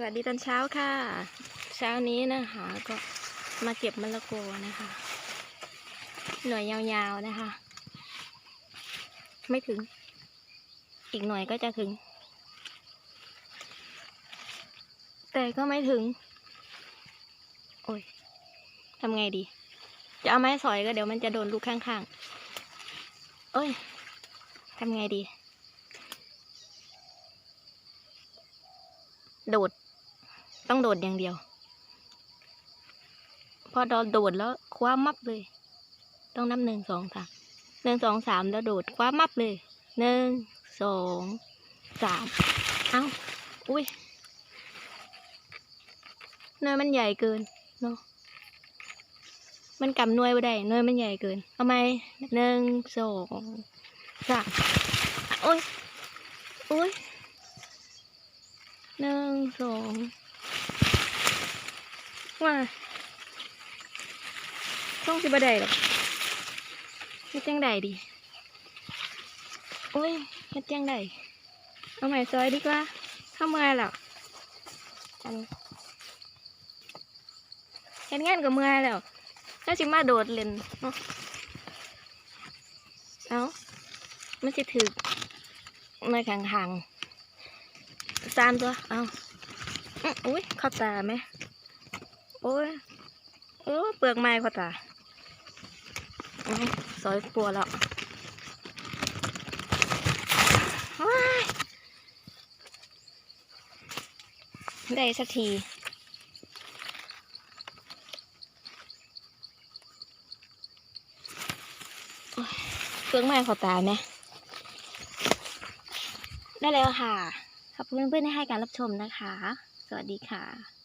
สวัสดีตอนเช้าค่ะ เช้านี้นะคะ ก็มาเก็บมะละกอนะคะ หน่วยยาวๆนะคะ ไม่ถึง อีกหน่อยก็จะถึง แต่ก็ไม่ถึง โอ้ยทำไงดี จะเอาไม้สอยก็เดี๋ยวมันจะโดนลูกข้างๆ เอ้ยทำไงดี โดด ต้องโดดอย่างเดียว พอโดนโดดแล้วคว้ามับเลย ต้องนับหนึ่งสองสามหนึ่งสองสามแล้วโดดคว้ามับเลยหนึ่งสองสามเอ้าอุ้ยหน่วยมันใหญ่เกินเนาะมันกำหน่วยไม่ได้หน่วยมันใหญ่เกินเอาไหมหนึ่งสองสามโอ้ยโอ้ยหนึ่งสอง ว่าต้องสิบได้หรอกเฮ็ดจังใดดีโอ้ยเฮ็ดจังใดเอาใหม่ซอยดีกว่าเข้าเมื่อยแล้วอันเฮ็ดงานกับเมื่อยแล้วน่าสิมาโดดเล่นเนาะเอามันจะถือเมื่อยขางๆสามตัว เอาอื้ออุ้ยเข้าตาไหม โอ้ยโอ้ยเปลือกไม้เข้าตาอื้อซอยปัวแล้วได้สักทีเปลือกไม้เข้าตาไหมได้แล้วค่ะ ขอบคุณเพื่อนๆที่ให้การรับชมนะคะ สวัสดีค่ะ